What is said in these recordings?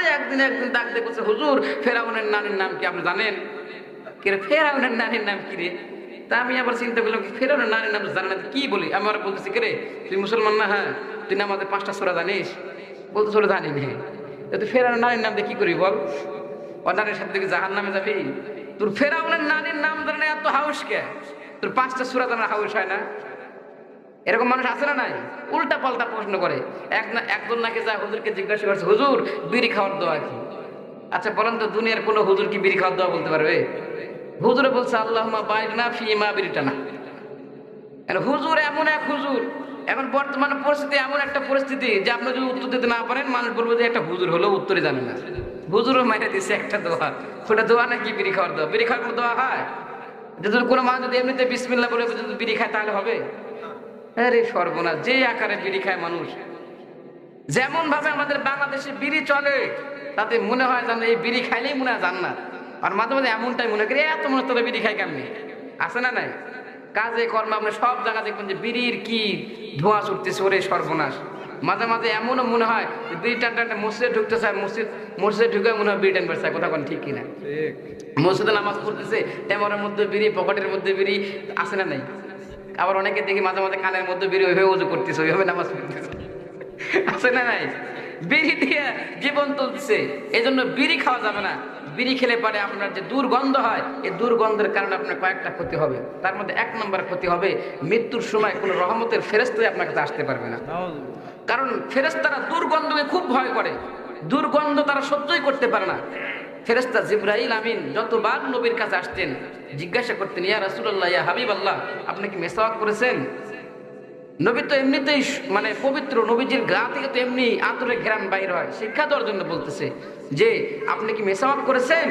আমারে একদিন একদিন ডাক বলছে, হুজুর, ফেরাউনের নানির নাম কি আপনি জানেন? কে রে, ফেরাউনের নানির নাম কি রে? তা আমি আবার চিন্তা করলাম, ফেরাউনের নানির নাম জানে না কি বলি? আমি আবার বলতেছি, কে রে, তুই মুসলমান না হ্যাঁ? তুই না আমাদের পাঁচটা সোরা জানিস? বলতে সোরা জানি নে। তুই ফেরাউনের নানির নাম দিয়ে কি করবি বল? ও নানির সাথে কি জাহান নামে যাবি? তোর ফেরাউনের নানির নাম জানে এত হাউস কে? তোর পাঁচটা সোরা জানার হাউস হয় না? এরকম মানুষ আছে না নাই? উল্টা পাল্টা প্রশ্ন করে। এক না একজন নাকি যায় হুজুরকে জিজ্ঞাসা করছে, হুজুর, বিড়ি খাওয়ার দোয়া কি? আচ্ছা বলেন তো, দুনিয়ার কোনো হুজুর কি বিড়ি খাওয়ার দোয়া বলতে পারবে? হুজুরে বলছে আল্লাহ বাইর না ফি মা বিড়িটা না। হুজুর এমন এক হুজুর, এখন বর্তমানে পরিস্থিতি এমন একটা পরিস্থিতি যে আপনি যদি উত্তর দিতে না পারেন, মানুষ বলবে যে একটা হুজুর হলেও উত্তরে জানে না। হুজুরও মাইনে দিছে একটা দোয়া। ওটা দোয়া নাকি বিড়ি খাওয়ার দোয়া? বিড়ি খাওয়ার কোনো দোয়া হয়? যদি কোনো মানুষ যদি এমনিতে বিসমিল্লা বলে যদি বিড়ি খায়, তাহলে হবে? আরে সর্বনাশ যে আকারে বিড়ি খায় মানুষ। যেমন ভাবে আমাদের বাংলাদেশে বিড়ি চলে তাতে মনে হয় যেন এই বিড়ি খাইলেই মনে হয় জান্নাত। আর মাঝে মাঝে এমনটাই মনে করি এত মনে তোরা বিড়ি খাই কেমনি? আছে না নাই? কাজে কর্মে আপনি সব জায়গা দেখবেন যে বিড়ির কি ধোঁয়া ছুটতেছে ওরে সর্বনাশ। মাঝে মাঝে এমনও মনে হয় যে বিড়ি টান টানটা মসজিদে ঢুকতে চায় মসজিদ মসজিদে ঢুকে মনে হয় বিড়ি টান বেড়ছে কথা কোন ঠিক কিনা? মসজিদে নামাজ পড়তেছে টেমরের মধ্যে বিড়ি পকেটের মধ্যে বিড়ি আছে না নাই? আবার অনেকে দেখি মাঝে মাঝে কানের মধ্যে বিড়ি ওইভাবে উজু করতেছে, ওইভাবে নামাজ পড়তেছে। আছে না নাই? বিড়ি দিয়ে জীবন তুলতেছে। এই জন্য বিড়ি খাওয়া যাবে না। বিড়ি খেলে পারে আপনার যে দুর্গন্ধ হয়, এই দুর্গন্ধের কারণে আপনার কয়েকটা ক্ষতি হবে। তার মধ্যে এক নম্বর ক্ষতি হবে, মৃত্যুর সময় কোনো রহমতের ফেরেস্তায় আপনার কাছে আসতে পারবে না। কারণ ফেরেস্তারা দুর্গন্ধকে খুব ভয় করে। দুর্গন্ধ তারা সহ্যই করতে পারে না। ফেরেস্তা জিব্রাহিল আমিন যতবার নবীর কাছে আসতেন, জিজ্ঞাসা করতেন, ইয়া রাসুল্লাহ ইয়া হাবিব আল্লাহ আপনি কি মেসাওয়াক করেছেন? নবী তো এমনিতেই মানে পবিত্র, নবীজির গা থেকে তো এমনি আতরে ঘেরান বাইর হয়। শিক্ষা দেওয়ার জন্য বলতেছে যে, আপনি কি মেসাওয়াক করেছেন?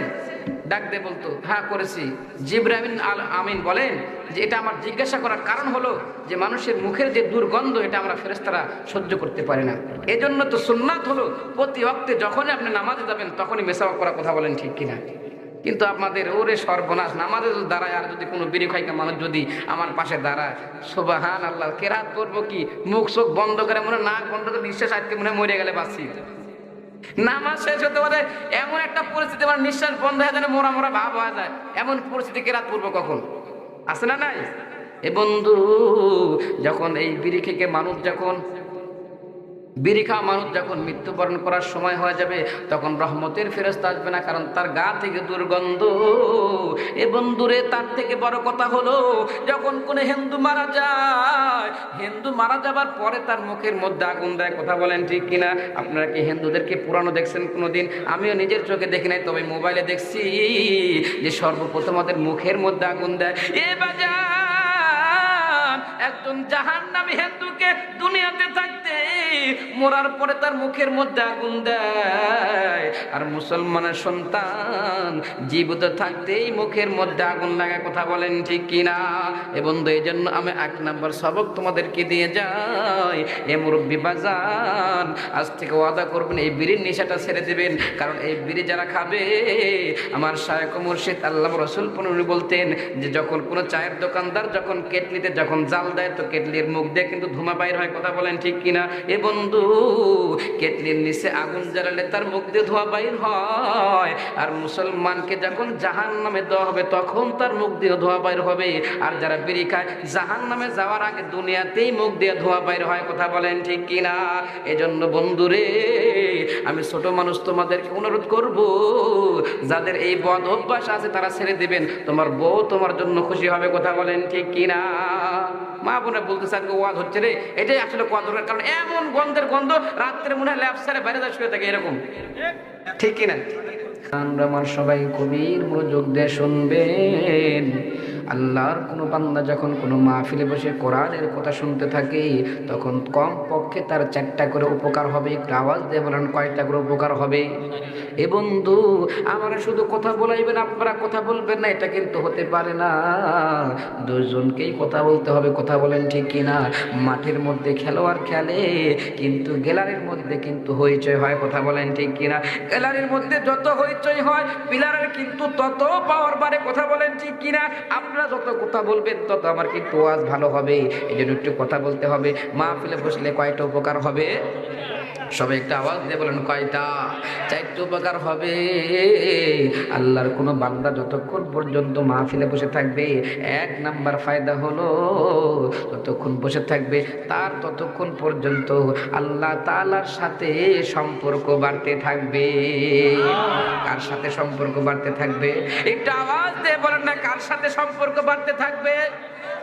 ডাক দিয়ে বলতো হ্যাঁ করেছি। জিব্রাহিম আল আমিন বলেন যে, এটা আমার জিজ্ঞাসা করার কারণ হলো যে, মানুষের মুখের যে দুর্গন্ধ, এটা আমরা ফেরেস্তারা সহ্য করতে পারি না। এজন্য তো সুন্নাত হলো, প্রতি অক্তে যখনই আপনি নামাজে যাবেন, তখনই মেসাওয়াক করার কথা বলেন ঠিক কিনা। কিন্তু আপনাদের ওরে সর্বনাশ, নামাজে যদি দাঁড়ায়, আর যদি কোনো বিড়ি খাইকা মানুষ যদি আমার পাশে দাঁড়ায় সোবাহান আল্লাহ কেরাত করব কি? মুখ চোখ বন্ধ করে মনে নাক বন্ধ করে নিঃশ্বাস আজকে মনে মরে গেলে বাঁচি। নামাজ শেষ হতে পারে এমন একটা পরিস্থিতি মানে নিঃশ্বাস বন্ধ হয়ে যায় মোরা মোরা ভাব হয়ে যায়। এমন পরিস্থিতি কেরাত করব কখন? আছে না নাই? এ বন্ধু, যখন এই বিড়ি খেকে মানুষ যখন খাওয়া মানুষ যখন মৃত্যুবরণ করার সময় হয়ে যাবে, তখন রহমতের ফেরস্ত আসবে না, কারণ তার গা থেকে দুর্গন্ধ। এবং দূরে তার থেকে বড় কথা হলো, যখন কোনো হিন্দু মারা যায়, হিন্দু মারা যাবার পরে তার মুখের মধ্যে আগুন দেয়, কথা বলেন ঠিক কিনা? আপনারা কি হিন্দুদেরকে পুরানো দেখছেন কোনোদিন? আমিও নিজের চোখে দেখি নাই, তবে মোবাইলে দেখছি যে সর্বপ্রথম ওদের মুখের মধ্যে আগুন দেয়। এ বাজার! একজন জাহান নামী হিন্দুকে দুনিয়াতে থাকতে মরার পরে তার মুখের মধ্যে আগুন দেয়। আর মুসলমানের সন্তান জীবিত থাকতেই মুখের মধ্যে আগুন লাগা, কথা বলেন ঠিক কিনা? এ বন্ধু এই জন্য আমি এক নাম্বার সবক তোমাদেরকে দিয়ে যাই। এ মুরব্বী বাজান, আজ থেকে ওয়াদা করবেন, এই বিড়ির নেশাটা ছেড়ে দেবেন। কারণ এই বিড়ি যারা খাবে, আমার শায়ক মুর্শিদ আল্লাহ রসুল পনুরি বলতেন যে, যখন কোনো চায়ের দোকানদার যখন কেটলিতে যখন জাল দেয় তো কেটলির মুখ দিয়ে, কিন্তু ধুমা বাইর হয়, কথা বলেন ঠিক কিনা? এ বন্ধু, কেটলির নিচে আগুন জ্বালালে তার মুখ দিয়ে ধোঁয়া বাইর হয়। আর মুসলমানকে যখন জাহান নামে দেওয়া হবে, তখন তার মুখ দিয়ে ধোঁয়া বাইর হবে। আর যারা বিড়ি খায় জাহান নামে যাওয়ার আগে দুনিয়াতেই মুখ দিয়ে ধোঁয়া বাইর হয়, কথা বলেন ঠিক কিনা? এজন্য বন্ধুরে, আমি ছোট মানুষ তোমাদেরকে অনুরোধ করব, যাদের এই বদ অভ্যাস আছে, তারা ছেড়ে দেবেন। তোমার বউ তোমার জন্য খুশি হবে, কথা বলেন ঠিক কিনা? মা বোনে বলতেছে, আজকে ওয়াজ হচ্ছে রে। এটাই আসলে কদরের কারণ। এমন গন্ধের গন্ধ, রাত্রে মনে হয় ল্যাপসারে বাইরে যায় শুয়ে থাকে, এরকম। ঠিক কিনা? আমরা আমার সবাই কবির মনোযোগ দিয়ে শুনবেন। আল্লাহর কোনো বান্দা যখন কোনো মাহফিলে বসে কোরআনের কথা শুনতে থাকে, তখন কম পক্ষে তার চারটা করে উপকার হবে, একটু আওয়াজ দিয়ে বলেন কয়টা করে উপকার হবে। এ বন্ধু, আমার শুধু কথা বলাইবেন, আপনারা কথা বলবেন না, এটা কিন্তু হতে পারে না। দুজনকেই কথা বলতে হবে, কথা বলেন ঠিক কিনা? মাঠের মধ্যে খেলোয়াড় খেলে, কিন্তু গ্যালারির মধ্যে কিন্তু হইচই হয়, কথা বলেন ঠিক কিনা? গ্যালারির মধ্যে যত হইচই হয়, পিলারের কিন্তু তত পাওয়ার বাড়ে, কথা বলেন ঠিক কিনা? আপনারা যত কথা বলবেন, তত আমার কিন্তু আজ ভালো হবে। এই জন্য একটু কথা বলতে হবে। মা ফেলে বসলে কয়টা উপকার হবে? সবাই একটা আওয়াজ দিয়ে বলেন, কয়টা? চারটে উপকার হবে। আল্লাহর কোনো বান্দা যতক্ষণ পর্যন্ত মাহফিলে বসে থাকবে, এক নাম্বার ফায়দা হলো যতক্ষণ বসে থাকবে, তার ততক্ষণ পর্যন্ত আল্লাহ তালার সাথে সম্পর্ক বাড়তে থাকবে। কার সাথে সম্পর্ক বাড়তে থাকবে? একটা আওয়াজ দিয়ে বলেন না, কার সাথে সম্পর্ক বাড়তে থাকবে?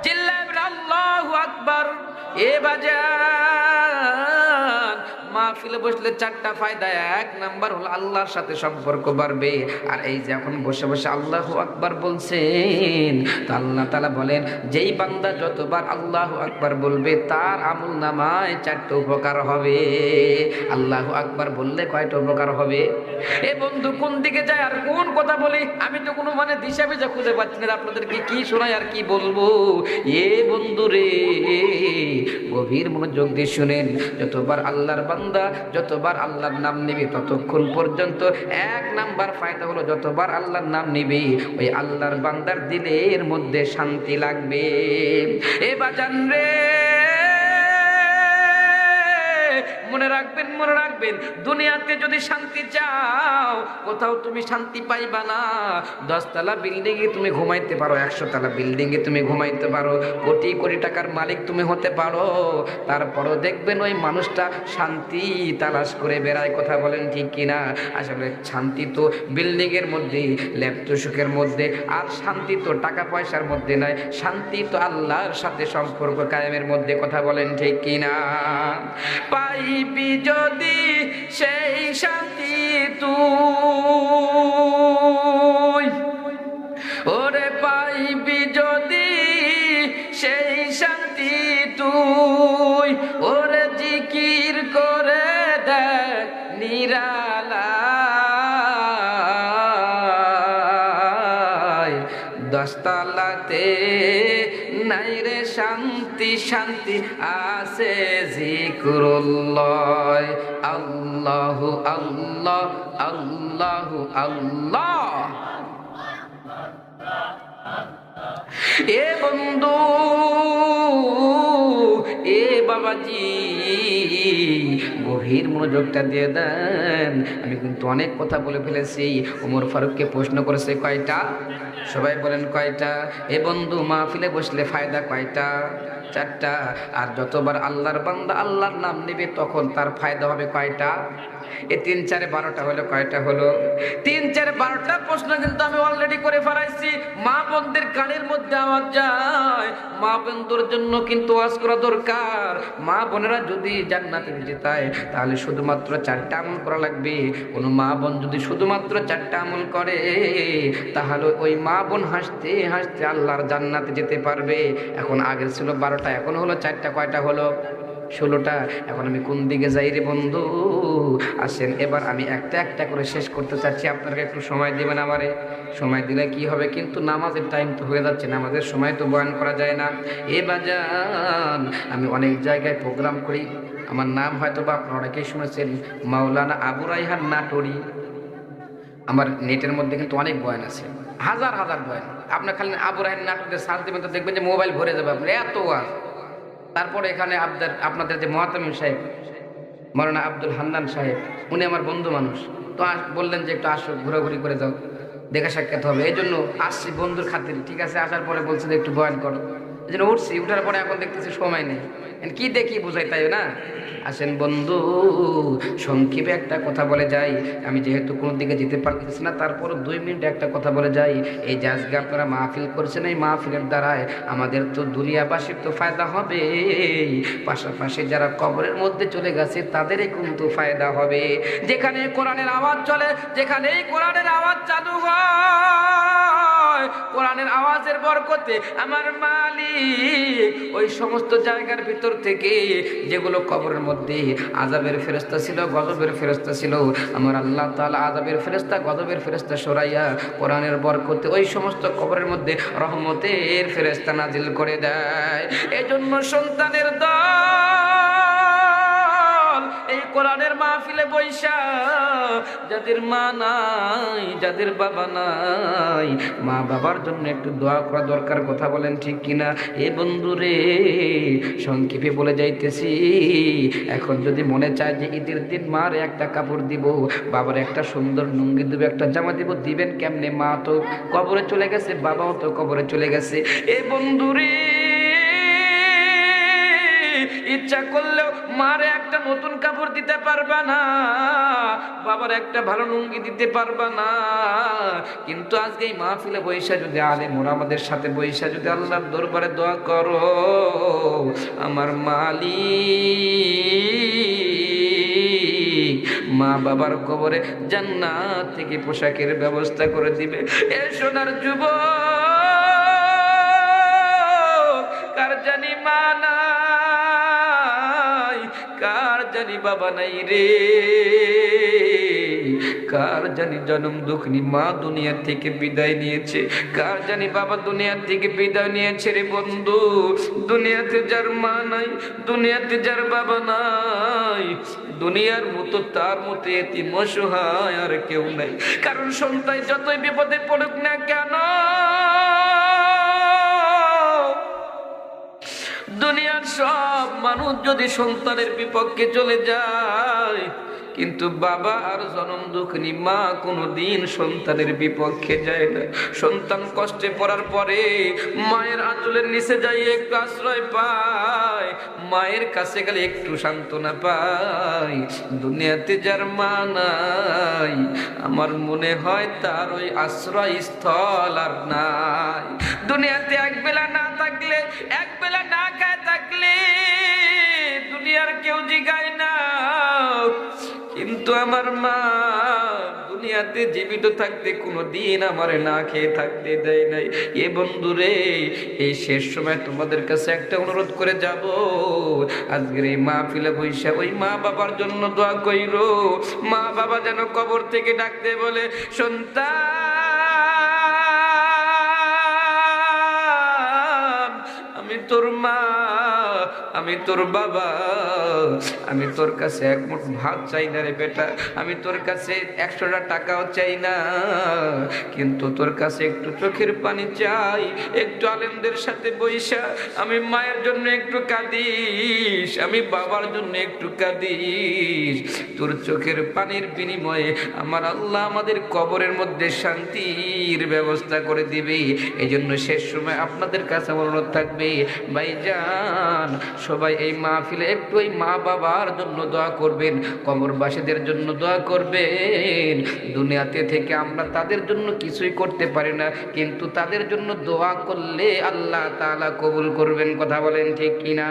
চিল্লাবেন আল্লাহু আকবার। এ বাজান মাহফিলে বসলে চারটা ফায়দা, এক নাম্বার হলো আল্লাহর সাথে সম্পর্ক বাড়বে। আর এই যে এখন বসে বসে আল্লাহু আকবার বলছেন, তো আল্লাহ তাআলা বলেন, যেই বান্দা যতবার আল্লাহু আকবার বলবে, তার আমল নামায় চারটা উপকার হবে। আল্লাহু আকবার বললে কয়টা উপকার হবে? এ বন্ধু, কোন দিকে যায় আর কোন কথা বলি? আমি তো কোনো মানে দিশা বেজা খুঁজে পাচ্ছি না আপনাদেরকে কি শোনাই আর কি বলব? এ বন্ধু রে, গভীর মনোযোগ দিয়ে শুনেন, যতবার আল্লাহর বান্দা যতবার আল্লাহর নাম নিবি ততক্ষণ পর্যন্ত। এক নাম্বার ফায়দা হলো যতবার আল্লাহর নাম নিবি, ওই আল্লাহর বান্দার দিলের মধ্যে শান্তি লাগবে। এ বাজান রে! মনে রাখবেন মনে রাখবেন, দুনিয়াতে যদি শান্তি চাও, কোথাও তুমি শান্তি পাইবা না। দশতলা বিল্ডিং এ তুমি ঘুমাইতে পারো একশো তলা বিল্ডিং এ তুমি ঘুমাইতে পারো, কোটি কোটি টাকার মালিক তুমি হতে পারো। তারপরও দেখবেন ওই মানুষটা শান্তি তালাশ করে বেড়ায়, কথা বলেন ঠিক কিনা আসলে শান্তি তো বিল্ডিং এর মধ্যে ল্যাপ্ত সুখের মধ্যে, আর শান্তি তো টাকা পয়সার মধ্যে নয় শান্তি তো আল্লাহর সাথে সম্পর্ক কায়েমের মধ্যে, কথা বলেন ঠিক কিনা পাইবি যদি সেই শান্তি তুই। ওরে পাইবি যদি সেই শান্তি তুই। ওরে জিকির করে দেখ নিরালায়। দশতলাতে নাই রে শান্তি শান্তি আছে আল্লাহ আল্লাহ আল্লাহ আল্লাহ। এ বন্ধু, এ বাবাজি, গভীর মনোযোগটা দিয়ে দেন। আমি কিন্তু অনেক কথা বলে ফেলেছি। ওমর ফারুককে প্রশ্ন করেছে, কয়টা? সবাই বলেন, কয়টা? এ বন্ধু, মাহফিলে বসলে ফায়দা কয়টা? চারটা আর যতবার আল্লাহর বান্দা আল্লাহর নাম নেবে তখন তার ফায়দা হবে কয়টা? এই তিন চারে বারোটা হলো কয়টা হলো? তিন চারে বারোটা প্রশ্ন কিন্তু আমি অলরেডি করে ফেলাইছি। মা বোনদের কানের মধ্যে আওয়াজ যায়। মা বোনদের জন্য কিন্তু ওয়াজ করা দরকার। মা বোনেরা যদি জান্নাতে যেতায় তাহলে শুধুমাত্র চারটা আমল করা লাগবে। কোনো মা বোন যদি শুধুমাত্র চারটা আমল করে, তাহলে ওই মা বোন হাসতে হাসতে আল্লাহর জান্নাতে যেতে পারবে। এখন আগের ছিল বারোটা, এখন হলো চারটা, কয়টা হলো? ষোলোটা, এখন আমি কোন দিকে যাই রে বন্ধু? আসেন, এবার আমি একটা একটা করে শেষ করতে চাচ্ছি। আপনারা একটু সময় দেবেন আমারে? সময় দিলে কি হবে? কিন্তু নামাজের টাইম তো হয়ে যাচ্ছে, নামাজের সময় তো বয়ান করা যায় না। এ বাজান, আমি অনেক জায়গায় প্রোগ্রাম করি। আমার নাম হয়তো বা আপনারা অনেকেই শুনেছেন, মাওলানা আবু রাইহান নাটোরি। আমার নেটের মধ্যে কিন্তু অনেক বয়ান আছে। হাজার হাজার বয়ান। আপনার খালি আবু রাহিন নাটকের সার্চ দেবেন তো দেখবেন যে মোবাইল ভরে যাবে। আপনার এত ওয়াজ তারপরে এখানে আপনাদের আপনাদের যে মহাতামিম সাহেব মরানা আব্দুল হান্নান সাহেব, উনি আমার বন্ধু মানুষ। তো বললেন যে একটু আসো, ঘোরাঘুরি করে যাও, দেখা সাক্ষাৎ হবে। এই জন্য আসছি বন্ধুর খাতির, ঠিক আছে? আসার পরে বলছে একটু বয়ান করো। জন্য উঠছি, উঠার পরে এখন দেখতেছি সময় নেই। কি দেখি বুঝাই তাই না? আসেন বন্ধু, সংক্ষেপে একটা কথা বলে যাই। আমি যেহেতু কোনো দিকে যেতে পারতেছি না তারপর দুই মিনিট একটা কথা বলে যাই। এই যে আজকে আপনারা মাহফিল করছেন, এই মাহফিলের দ্বারায় আমাদের তো দুনিয়াবাসীর তো ফায়দা হবে। পাশাপাশি যারা কবরের মধ্যে চলে গেছে, তাদেরই কিন্তু ফায়দা হবে। যেখানে কোরআনের আওয়াজ চলে, যেখানেই কোরআনের আওয়াজ চালু হয়। কোরআনের আওয়াজের বরকতে আমার মালিক ওই সমস্ত জায়গার ভিতর থেকে যেগুলো কবরের মধ্যে আজাবের ফেরস্তা ছিল, গজবের ফেরস্তা ছিল, আমার আল্লাহ তাআলা আজাবের ফেরস্তা গজবের ফেরস্তা সরাইয়া কোরআনের বরকতে ওই সমস্ত কবরের মধ্যে রহমতের ফেরস্তা নাজিল করে দেয়। এজন্য সন্তানের দল কোরআনের মাহফিলে বৈশা, যাদের মা নাই, যাদের বাবা নাই, মা বাবার জন্য একটু দোয়া করা দরকার, কথা বলেন ঠিক কিনা? এ বন্ধু রে, সংক্ষেপে বলে যাইতেছি, এখন যদি মনে চায় যে ঈদের দিন মার একটা কাপড় দিব, বাবার একটা সুন্দর লুঙ্গি দিব, একটা জামা দিব, দিবেন কেমনে? মা তো কবরে চলে গেছে, বাবাও তো কবরে চলে গেছে। এ বন্ধু রে ইচ্ছা করলেও মারে একটা নতুন কাপড় দিতে পারবা না, বাবার একটা ভালো লুঙ্গি দিতে পারবা না। কিন্তু আজকে এই মাহফিলে বৈশা যদি আলে মোরা আমাদের সাথে বৈশা যদি আল্লাহর দরবারে দোয়া করো, আমার মালিক মা বাবার কবরে জান্নাত থেকে পোশাকের ব্যবস্থা করে দিবে। এ সোনার যুবক, কার জানি মা নাই কার জানি বাবা নাই রে? কার জানি জন্ম দুঃখনি মা দুনিয়া থেকে বিদায় নিয়েছে? কার জানি বাবা দুনিয়া থেকে বিদায় নিয়েছে রে বন্ধু? দুনিয়াতে যার মা নাই, দুনিয়াতে যার বাবা নাই। দুনিয়ার মতো তার মতো এটি মশহায় আর কেউ নাই। কারণ সন্তান যতই বিপদে পড়ুক না কেন দুনিয়ার সব মানুষ যদি সন্তানের বিপক্ষে চলে যায় কিন্তু বাবা আর জনম দুঃখনি, মা কোনো দিন সন্তানের বিপক্ষে যায় না। সন্তান কষ্টে পড়ার পরে মায়ের আঁচলের নিচে যাই একটু আশ্রয় পায়, মায়ের কাছে গেলে একটু সান্ত্বনা পায় দুনিয়াতে যার মা নাই, আমার মনে হয় তার ওই আশ্রয় স্থল আর নাই। দুনিয়াতে এক বেলা না থাকলে, এক বেলা না খায় থাকলে দুনিয়ার কেউ জিগায় না। কিন্তু আমার মা দুনিয়াতে জীবিত থাকতে কোনো দিন আমার না খেয়ে থাকতে দেয় নাই। এ বন্ধুরে, এই শেষ সময় তোমাদের কাছে একটা অনুরোধ করে যাব। আজকের এই মা ফিলে বৈশা ওই মা বাবার জন্য দোয়া কইরো। মা বাবা যেন কবর থেকে ডাকতে বলে, সন্তান, আমি তোর মা আমি তোর বাবা, আমি তোর কাছে এক মুঠ ভাত চাই না রে বেটা, আমি তোর কাছে একশোটা টাকাও চাই না, কিন্তু তোর কাছে একটু চোখের পানি চাই, একটু আলেমদের সাথে বৈশা আমি মায়ের জন্য একটু কাঁদিস, আমি বাবার জন্য একটু কাঁদিস। তোর চোখের পানির বিনিময়ে আমার আল্লাহ আমাদের কবরের মধ্যে শান্তির ব্যবস্থা করে দিবে। এই জন্য শেষ সময় আপনাদের কাছে অনুরোধ থাকবে, ভাইজান সবাই এই মাহফিলে একটু ওই মা বাবার জন্য দোয়া করবেন, কবরবাসীদের জন্য দোয়া করবেন। দুনিয়াতে থেকে আমরা তাদের জন্য কিছুই করতে পারি না, কিন্তু তাদের জন্য দোয়া করলে আল্লাহ তালা কবুল করবেন, কথা বলেন ঠিক কিনা?